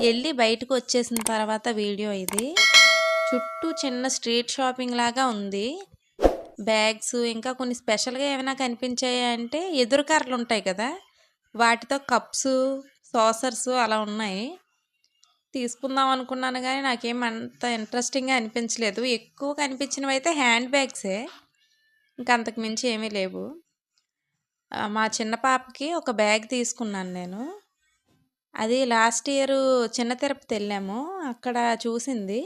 వెళ్ళి బయటకు వచ్చేసిన తర్వాత వీడియో ఇది. చుట్టూ చిన్న స్ట్రీట్ షాపింగ్ లాగా ఉంది. బ్యాగ్స్ ఇంకా కొన్ని స్పెషల్గా ఏమైనా కనిపించాయి అంటే ఎదురు కర్రలు ఉంటాయి కదా వాటితో కప్స్ సాసర్స్ అలా ఉన్నాయి. తీసుకుందాం అనుకున్నాను కానీ నాకేం అంత ఇంట్రెస్టింగ్గా అనిపించలేదు. ఎక్కువ కనిపించినవి అయితే హ్యాండ్ బ్యాగ్సే. ఇంకా అంతకు మించి ఏమీ లేవు. మా చిన్న పాపకి ఒక బ్యాగ్ తీసుకున్నాను నేను. అది లాస్ట్ ఇయర్ చిన్న తిరుపతి వెళ్ళాము అక్కడ చూసింది.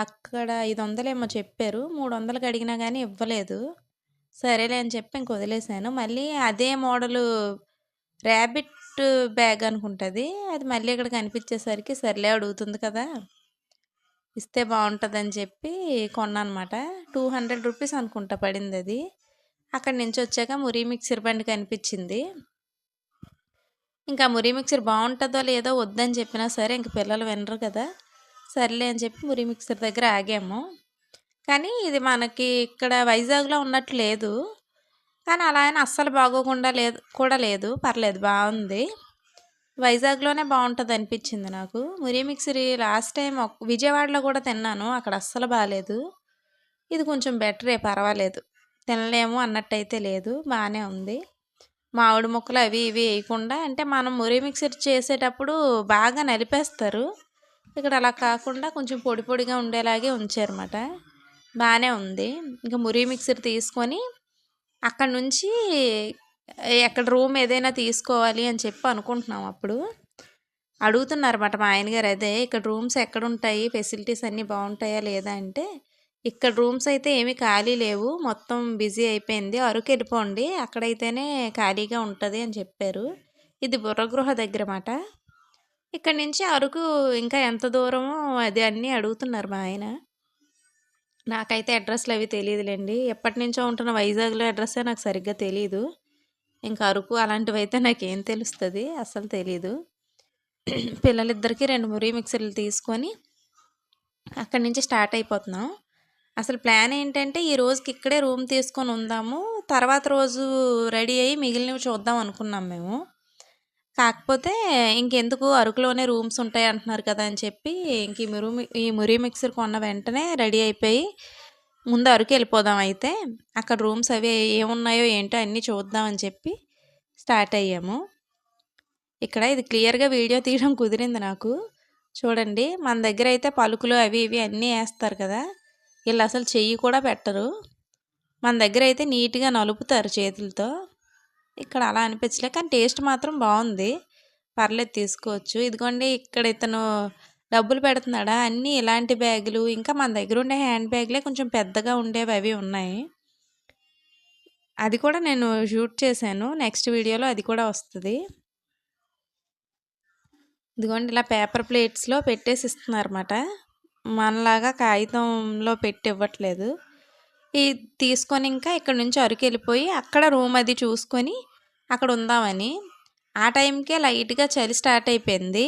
అక్కడ ఐదు వందలేమో చెప్పారు. మూడు వందలకి అడిగినా కానీ ఇవ్వలేదు. సరేలే అని చెప్పి ఇంక వదిలేసాను. మళ్ళీ అదే మోడలు ర్యాబిట్ బ్యాగ్ అనుకుంటుంది. అది మళ్ళీ ఇక్కడ కనిపించేసరికి సర్లే అడుగుతుంది కదా. ఇస్తే బాగుంటుందని చెప్పి కొన్నానమాట. టూ హండ్రెడ్ రూపీస్ అనుకుంటా పడింది అది. అక్కడి నుంచి వచ్చాక మురి మిక్సర్ బండి కనిపించింది. ఇంకా మురి మిక్సర్ బాగుంటుందో లేదో వద్దని చెప్పినా సరే ఇంక పిల్లలు వినరు కదా. సర్లే అని చెప్పి మురి మిక్సర్ దగ్గర ఆగాము. కానీ ఇది మనకి ఇక్కడ వైజాగ్లో ఉన్నట్టు లేదు. కానీ అలా అయినా అస్సలు బాగోకుండా లేదు కూడా లేదు. పర్లేదు బాగుంది. వైజాగ్లోనే బాగుంటుంది అనిపించింది నాకు. మురి మిక్సరీ లాస్ట్ టైం ఒక- విజయవాడలో కూడా తిన్నాను. అక్కడ అస్సలు బాగాలేదు ఇది కొంచెం బెటరే పర్వాలేదు. తినలేము అన్నట్టయితే లేదు. బాగానే ఉంది. మామిడి ముక్కలు అవి ఇవి వేయకుండా అంటే మనం మురి మిక్సర్ చేసేటప్పుడు బాగా నలిపేస్తారు. ఇక్కడ అలా కాకుండా కొంచెం పొడి పొడిగా ఉండేలాగే ఉంచారన్నమాట. బాగానే ఉంది. ఇంకా మురి మిక్సర్ తీసుకొని అక్కడ నుంచి ఎక్కడ రూమ్ ఏదైనా తీసుకోవాలి అని చెప్పి అనుకుంటున్నాం అప్పుడు. అడుగుతున్నారు అన్నమాట మా ఆయన గారు అదే ఇక్కడ రూమ్స్ ఎక్కడ ఉంటాయి ఫెసిలిటీస్ అన్నీ బాగుంటాయా లేదా అంటే ఇక్కడ రూమ్స్ అయితే ఏమీ ఖాళీ లేవు. మొత్తం బిజీ అయిపోయింది. అరకు వెళ్ళిపోండి. అక్కడైతేనే ఖాళీగా ఉంటుంది అని చెప్పారు. ఇది బుర్రగృహ దగ్గర మాట ఇక్కడ నుంచి అరకు ఇంకా ఎంత దూరమో అది అన్నీ అడుగుతున్నారు మా ఆయన. నాకైతే అడ్రస్లు అవి తెలియదులేండి. ఎప్పటి నుంచో ఉంటున్న వైజాగ్లో అడ్రస్సే నాకు సరిగ్గా తెలియదు ఇంకా అరకు అలాంటివి అయితే నాకేం తెలుస్తుంది. అసలు తెలీదు. పిల్లలిద్దరికీ రెండు మురి మిక్సర్లు తీసుకొని అక్కడి నుంచి స్టార్ట్ అయిపోతున్నాం. అసలు ప్లాన్ ఏంటంటే ఈ రోజుకి ఇక్కడే రూమ్ తీసుకొని ఉందాము. తర్వాత రోజు రెడీ అయ్యి మిగిలినవి చూద్దాం అనుకున్నాం మేము. కాకపోతే ఇంకెందుకు అరకులోనే రూమ్స్ ఉంటాయి అంటున్నారు కదా అని చెప్పి ఇంక ఈ మురి ఈ మురి మిక్సర్ కొన్న వెంటనే రెడీ అయిపోయి ముందు అరకు వెళ్ళిపోదాం అయితే. అక్కడ రూమ్స్ అవి ఏమున్నాయో ఏంటో అన్నీ చూద్దాం అని చెప్పి స్టార్ట్ అయ్యాము. ఇక్కడ ఇది క్లియర్గా వీడియో తీయడం కుదిరింది నాకు. చూడండి మన దగ్గర అయితే పలుకులు అవి ఇవి అన్నీ వేస్తారు కదా. వీళ్ళు అసలు చెయ్యి కూడా పెట్టరు. మన దగ్గర అయితే నీట్గా నలుపుతారు చేతులతో. ఇక్కడ అలా అనిపించలే కానీ టేస్ట్ మాత్రం బాగుంది. పర్లేదు తీసుకోవచ్చు. ఇదిగోండి ఇక్కడ ఇతను డబ్బులు పెడుతున్నాడా? అన్నీ ఇలాంటి బ్యాగులు ఇంకా మన దగ్గర ఉండే హ్యాండ్ బ్యాగ్లే కొంచెం పెద్దగా ఉండేవి అవి ఉన్నాయి. అది కూడా నేను షూట్ చేశాను. నెక్స్ట్ వీడియోలో అది కూడా వస్తుంది. ఇదిగోండి ఇలా పేపర్ ప్లేట్స్లో పెట్టేసి ఇస్తున్నారన్నమాట. మనలాగా కాగితంలో పెట్టి ఇవ్వట్లేదు. ఈ తీసుకొని ఇంకా ఇక్కడ నుంచి అరకు వెళ్ళిపోయి అక్కడ రూమ్ అది చూసుకొని అక్కడ ఉందామని. ఆ టైంకే లైట్గా చలి స్టార్ట్ అయిపోయింది.